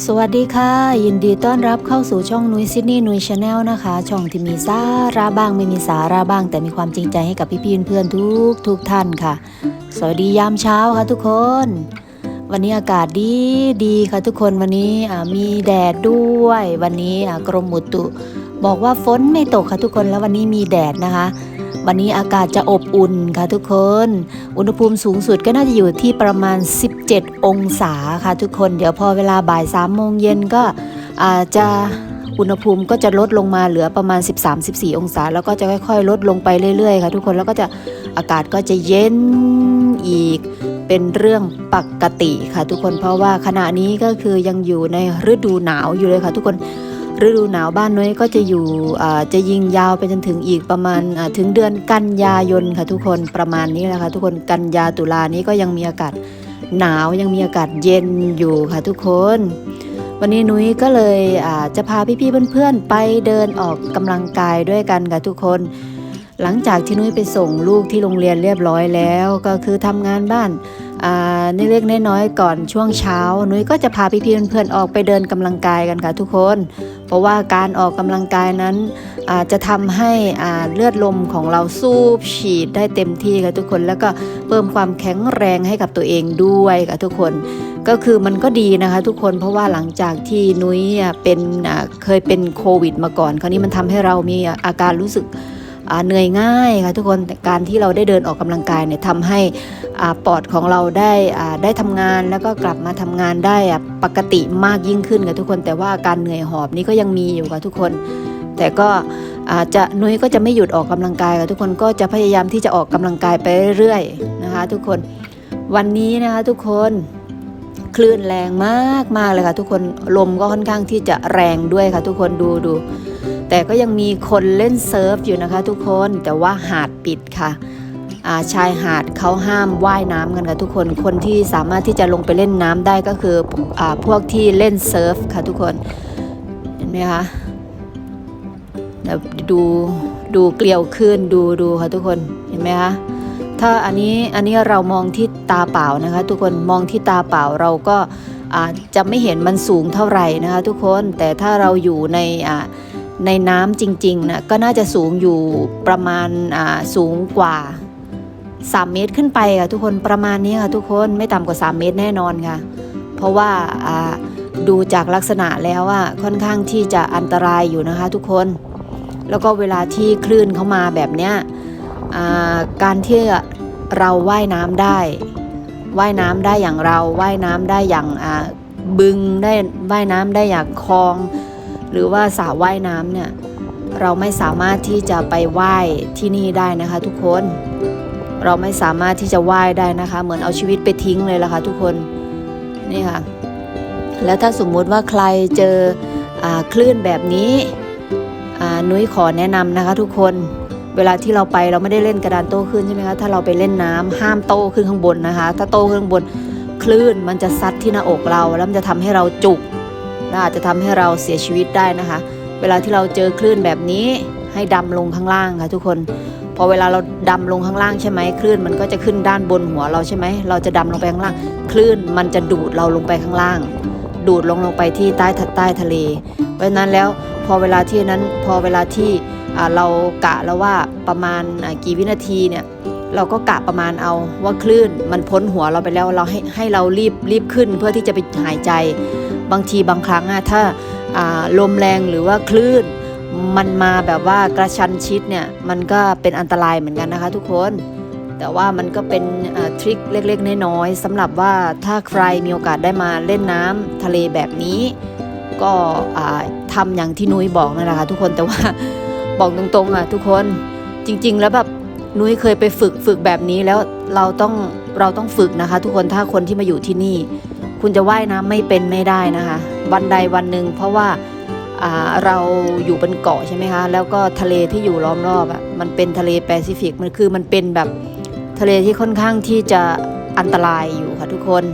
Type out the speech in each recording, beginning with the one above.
สวัสดีค่ะ ยินดีต้อนรับเข้าสู่ช่องนุ้ยซิดนีย์นุ้ยชาแนลนะคะ ช่องที่มีสาระบ้างไม่มีสาระบ้าง แต่มีความจริงใจให้กับพี่ๆเพื่อนทุกทุกท่านค่ะ สวัสดียามเช้าค่ะทุกคน วันนี้อากาศดีดีค่ะทุกคนวันนี้มีแดดด้วย วันนี้กรมอุตุ บอกว่าฝนไม่ตกค่ะทุกคนแล้ววันนี้มีแดดนะคะ วันนี้อากาศจะอบอุ่นค่ะทุกคน อุณหภูมิสูงสุดก็น่าจะอยู่ที่ประมาณ 17 องศาค่ะทุกคน เดี๋ยวพอเวลาบ่าย3โมงเย็นก็อาจจะอุณหภูมิก็จะลดลงมาเหลือประมาณ 13-14 องศา แล้วก็จะค่อยๆ ลดลงไปเรื่อยๆ ค่ะทุกคน แล้วก็จะอากาศก็จะเย็นอีกเป็นเรื่องปกติค่ะทุกคน เพราะว่าขณะนี้ก็คือยังอยู่ในฤดูหนาวอยู่เลยค่ะทุกคน ฤดูหนาวบ้านนุ้ยก็จะอยู่จะยิงยาวไปจนถึงอีกประมาณถึงเดือนกันยายนค่ะทุกคนประมาณนี้แหละค่ะทุกคนกันยาตุลานี้ก็ยังมีอากาศหนาวยังมีอากาศเย็นอยู่ค่ะทุกคน วันนี้นุ้ยก็เลยจะพาพี่ๆเพื่อนๆไปเดินออกกำลังกายด้วยกันค่ะทุกคนหลังจากที่นุ้ยไปส่งลูกที่โรงเรียนเรียบร้อยแล้ว ก็คือทำงานบ้าน เล็กๆน้อยๆก่อนช่วงเช้านุ้ยก็จะพาพี่ๆเพื่อนๆออกไปเดินกำลังกายกันค่ะทุกคน เพราะว่าการออกกำลังกายนั้นจะทำให้เลือดลมของเราสูบฉีดได้เต็มที่ค่ะทุกคน แล้วก็เพิ่มความแข็งแรงให้กับตัวเองด้วยค่ะทุกคนก็คือมันก็ดีนะคะทุกคนเพราะว่าหลังจากที่นุ้ยเป็นเคยเป็นโควิด มาก่อน คราวนี้มันทำให้เรามีอาการรู้สึก เหนื่อยง่ายค่ะทุกคนแต่การที่เราได้เดินออกกำลังกายเนี่ยทำให้ปอดของเราได้ได้ทำงานแล้วก็กลับมาทำงานได้ปกติมากยิ่งขึ้นค่ะทุกคน แต่ว่าการเหนื่อยหอบนี้ก็ยังมีอยู่ค่ะทุกคน แต่ก็จะนุ้ยก็จะไม่หยุดออกกำลังกายค่ะทุกคนก็จะพยายามที่จะออกกำลังกายไปเรื่อยๆนะคะ ทุกคนวันนี้นะคะทุกคนคลื่นแรงมากมากเลยค่ะ ทุกคนลมก็ค่อนข้างที่จะแรงด้วยค่ะ ทุกคนดูดู แต่ก็ยังมีคนเล่นเซิร์ฟอยู่นะคะ ทุกคนแต่ว่าหาดปิดค่ะาชายหาดเขาห้ามว่ายน้ำกันค่ะทุกคนคนที่สามารถที่จะลงไปเล่นน้ำได้ก็คืออพวกที่เล่นเซิร์ฟค่ะทุกคนเห็นไหมคะเดี๋ยวดูดูเกลียวขึ้นดูดูค่ะทุกคนเห็นไหมคะถ้าอันนี้อันนี้เรามองที่ตาเปล่านะคะ ทุกคนมองที่ตาเปล่าเราก็จจะไม่เห็นมันสูงเท่าไหร่นะคะ ทุกคนแต่ถ้าเราอยู่ในอ่า ในน้ำจริงๆนะก็น่าจะสูงอยู่ประมาณสูงกว่า 3 เมตรขึ้นไปค่ะทุกคนประมาณนี้ค่ะทุกคนไม่ต่ำกว่า 3 เมตรแน่นอนค่ะ เพราะว่าดูจากลักษณะแล้วอะค่อนข้างที่จะอันตรายอยู่นะคะทุกคน แล้วก็เวลาที่คลื่นเข้ามาแบบเนี้ยการที่เราว่ายน้ำได้ ว่ายน้ำได้อย่างเราว่ายน้ำได้อย่างบึงได้ว่ายน้ำได้อย่างคลอง หรือว่าสระว่ายน้ำเนี่ยเราไม่สามารถที่จะไปว่ายที่นี่ได้นะคะ ทุกคน เราไม่สามารถที่จะว่ายได้นะคะ เหมือนเอาชีวิตไปทิ้งเลยล่ะค่ะทุกคนนี่ค่ะ แล้วถ้าสมมุติว่าใครเจออคลื่นแบบนี้นุ้ยขอแนะนำนะคะ ทุกคนเวลาที่เราไปเราไม่ได้เล่นกระดานโต้ขึ้นใช่ไหมคะถ้าเราไปเล่นน้ำห้ามโต้ขึ้นข้างบนนะคะ ถ้าโต้ขึ้นข้างบนคลื่นมันจะซัดที่หน้าอกเรา แล้วมันจะทำให้เราจุก และอาจจะทำให้เราเสียชีวิตได้นะคะ เวลาที่เราเจอคลื่นแบบนี้ให้ดำลงข้างล่างค่ะทุกคนพอเวลาเราดำลงข้างล่างใช่ไหมคลื่นมันก็จะขึ้นด้านบนหัวเราใช่ไหมเราจะดำลงไปข้างล่าง คลื่นมันจะดูดเราลงไปข้างล่าง ดูดลงลงไปที่ใต้ถัดใต้ทะเล เพราะนั้นแล้วพอเวลาที่นั้นพอเวลาที่เรากะแล้วว่าประมาณกี่วินาทีเนี่ยเราก็กะประมาณเอาว่าคลื่นมันพ้นหัวเราไปแล้วเราให้ให้เรารีบรีบขึ้นเพื่อที่จะไปหายใจ บางทีบางครั้งอะถ้าาลมแรงหรือว่าคลื่น มันมาแบบว่ากระชันชิดเนี่ยมันก็เป็นอันตรายเหมือนกันนะคะทุกคน แต่ว่ามันก็เป็นทริคเล็กๆน้อยๆสำหรับว่าถ้าใครมีโอกาสได้มาเล่นน้ำทะเลแบบนี้ ก็ทำอย่างที่นุ้ยบอกนั่นแหละค่ะทุกคนแต่ว่าบอกตรงๆอะทุกคนจริง ๆ แล้วแบบนุ้ยเคยไปฝึกฝึกแบบนี้แล้วเราต้องเราต้องฝึกนะคะ ทุกคนถ้าคนที่มาอยู่ที่นี่ คุณจะว่ายน้ำไม่เป็นไม่ได้นะคะ วันใดวันหนึ่งเพราะว่าเราอยู่บนเกาะใช่ไหมคะ แล้วก็ทะเลที่อยู่ล้อมรอบอะมันเป็นทะเลแปซิฟิกมันคือมันเป็นแบบทะเลที่ค่อนข้างที่จะอันตรายอยู่ค่ะทุกคน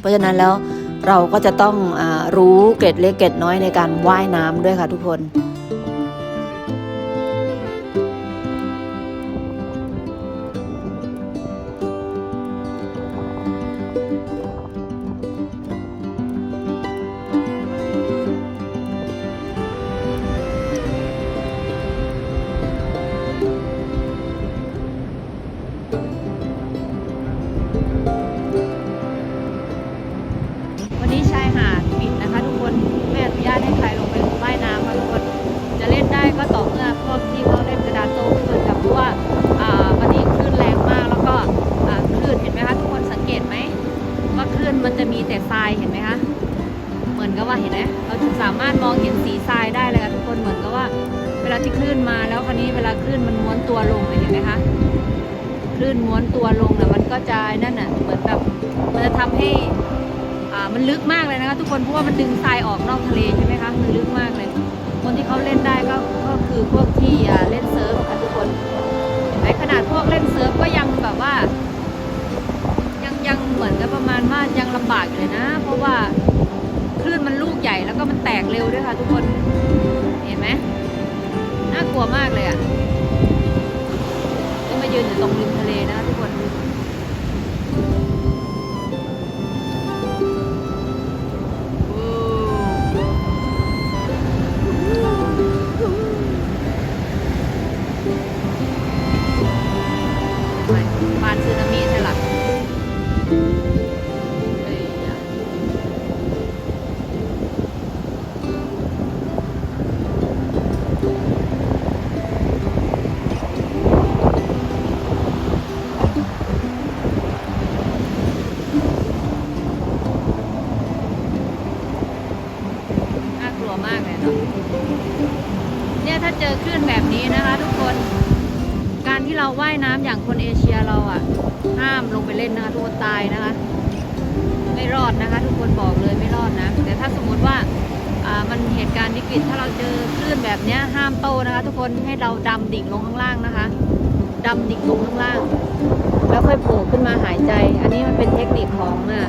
เพราะฉะนั้นแล้วเราก็จะต้องอรู้เกร็ดเล็กเกร็ดน้อยในการว่ายน้ำด้วยค่ะทุกคน มันม้วนตัวลงเห็นไหมคะคลื่นม้วนตัวลงน่ะมันก็จะนั่นน่ะเหมือนแบบมันจะทำให้อ่ามันลึกมากเลยนะคะ ทุกคนเพราะว่ามันดึงทรายออกนอกทะเลใช่ไหมคะมันลึกมากเลย คนที่เขาเล่นได้ก็ก็คือพวกที่อ่าเล่นเซิร์ฟค่ะทุกคนเห็นไหมขนาดพวกเล่นเซิร์ฟก็ยังแบบว่า ยังยังเหมือนกับประมาณว่ายังลำบากอยู่เลยนะ เพราะว่าคลื่นมันลูกใหญ่แล้วก็มันแตกเร็วด้วยค่ะ ทุกคนเห็นไหมน่ากลัวมากเลยอะ มายืนอยู่ตรงริมทะเลนะคะทุกคนโอ้ไปปานสึนามิใช่หรอ ถ้าเจอคลื่นแบบนี้นะคะ ทุกคน การที่เราว่ายน้ำอย่างคนเอเชียเราอะห้ามลงไปเล่นนะคะทุกคนตายนะคะ ไม่รอดนะคะ ทุกคนบอกเลยไม่รอดนะ แต่ถ้าสมมุติว่าอ่ามันเหตุการณ์วิกฤตถ้าเราเจอคลื่นแบบนี้ห้ามโตนะคะ ทุกคนให้เราดำดิ่งลงข้างล่างนะคะดำดิ่งลงข้างล่าง แล้วค่อยโผล่ขึ้นมาหายใจ อันนี้มันเป็นเทคนิคของอะ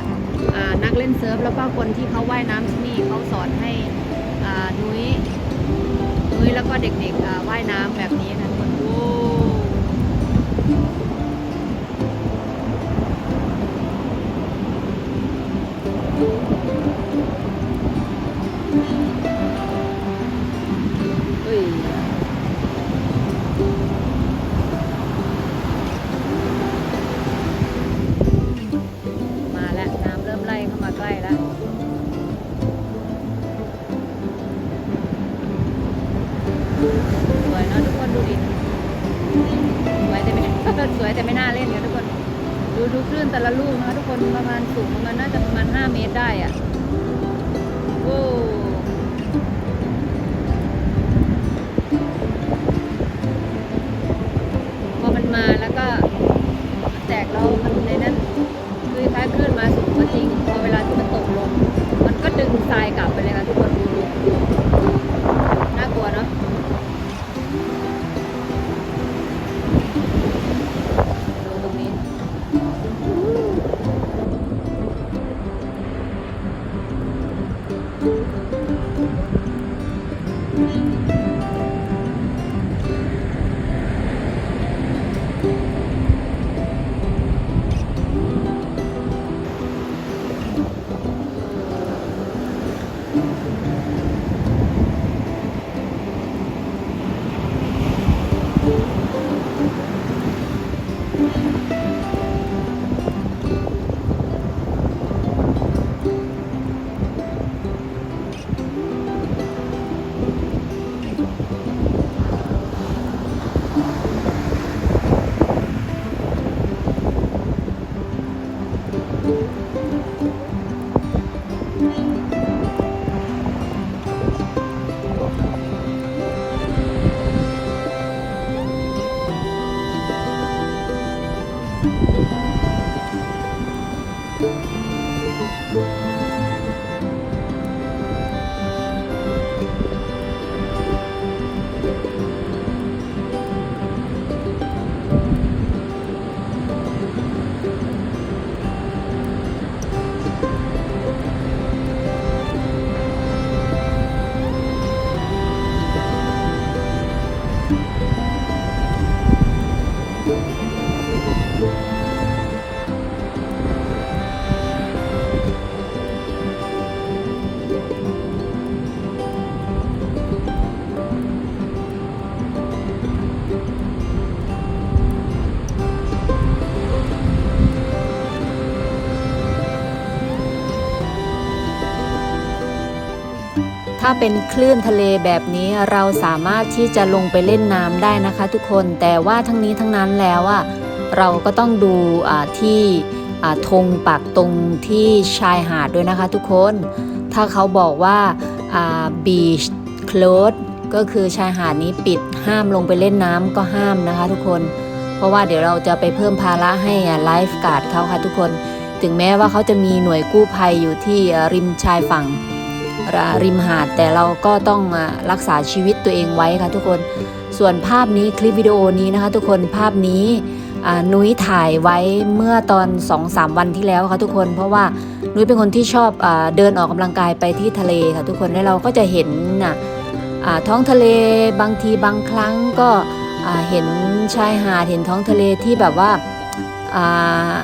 อ่านักเล่นเซิร์ฟแล้วก็คนที่เขาว่ายน้ำที่นี่เขาสอนให้นุ้ย นุ้ยแล้วก็เด็กๆว่ายน้ำแบบนี้นะคนโอ้ ประมาณสู ถ้าเป็นคลื่นทะเลแบบนี้เราสามารถที่จะลงไปเล่นน้ำได้นะคะทุกคนแต่ว่าทั้งนี้ทั้งนั้นแล้วอะเราก็ต้องดูที่ธงปักตรงที่ชายหาดด้วยนะคะทุกคน ถ้าเขาบอกว่า beach closed ก็คือชายหาดนี้ปิดห้ามลงไปเล่นน้ำก็ห้ามนะคะทุกคน เพราะว่าเดี๋ยวเราจะไปเพิ่มภาระให้ไลฟ์การ์ดเขาค่ะทุกคน ถึงแม้ว่าเขาจะมีหน่วยกู้ภัยอยู่ที่ริมชายฝั่ง ริมหาดแต่เราก็ต้องอ่ารักษาชีวิตตัวเองไว้ค่ะทุกคน ส่วนภาพนี้คลิปวิดีโอนี้นะคะ ทุกคนภาพนี้นุ้ยถ่ายไว้เมื่อตอน2-3วันที่แล้วค่ะทุกคน เพราะว่านุ้ยเป็นคนที่ชอบอเดินออกกำลังกายไปที่ทะเลค่ะทุกคนแล้วเราก็จะเห็นนะท้องทะเลบางทีบางครั้งก็เห็นชายหาดเห็นท้องทะเลที่แบบว่าอ่า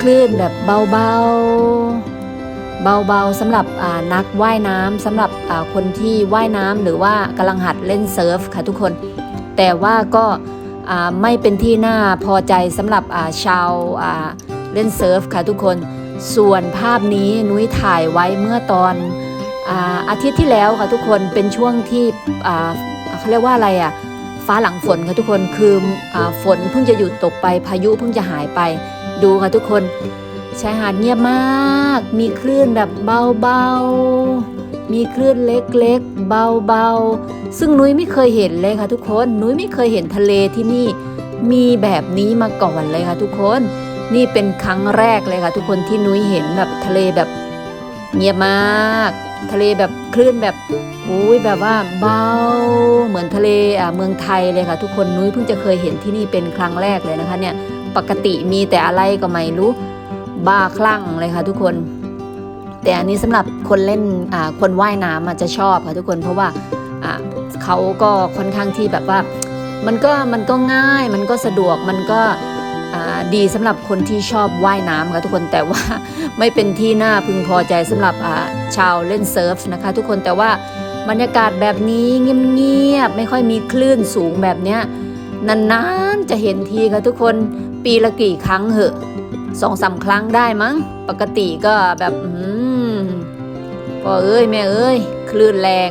คลื่นแบบเบาๆ เบาๆสำหรับนักว่ายน้ำสำหรับคนที่ว่ายน้ำหรือว่ากำลังหัดเล่นเซิร์ฟค่ะทุกคน แต่ว่าก็ไม่เป็นที่น่าพอใจสำหรับชาวาเล่นเซิร์ฟค่ะทุกคน ส่วนภาพนี้นุ้ยถ่ายไว้เมื่อตอนอาอาทิตย์ที่แล้วค่ะทุกคนเป็นช่วงที่เขาเรียกว่าอะไรอะฟ้าหลังฝนค่ะทุกคนคืออฝนเพิ่งจะหยุดตกไปพายุเพิ่งจะหายไปดูค่ะทุกคน ชายหาดเงียบมาก มีคลื่นแบบเบาๆ มีคลื่นเล็กๆ เบาๆ ซึ่งนุ้ยไม่เคยเห็นเลยค่ะทุกคน นุ้ยไม่เคยเห็นทะเลที่นี่มีแบบนี้มาก่อนเลยค่ะทุกคน นี่เป็นครั้งแรกเลยค่ะทุกคนที่นุ้ยเห็นแบบทะเลแบบเงียบมาก ทะเลแบบคลื่นแบบอุ้ยแบบว่าเบา เหมือนทะเลอ่าเมืองไทยเลยค่ะ ทุกคนนุ้ยเพิ่งจะเคยเห็นที่นี่เป็นครั้งแรกเลยนะคะเนี่ย ปกติมีแต่อะไรก็ไม่รู้ บ้าคลั่งเลยค่ะทุกคน แต่อันนี้สำหรับคนเล่นคนว่ายน้ำอาจจะชอบค่ะทุกคนเพราะว่าเขาก็ค่อนข้างที่แบบว่ามันก็มันก็ง่ายมันก็สะดวกมันก็ดีสำหรับคนที่ชอบว่ายน้ำค่ะทุกคนแต่ว่าไม่เป็นที่น่าพึงพอใจสำหรับชาวเล่นเซิร์ฟนะคะทุกคนแต่ว่าบรรยากาศแบบนี้เงียบๆไม่ค่อยมีคลื่นสูงแบบเนี้ยนานๆจะเห็นทีค่ะทุกคนปีละกี่ครั้งเหอะ สองสามครั้งได้มั้ง ปกติก็แบบพ่อเอ้ยแม่เอ้ย คลื่นแรง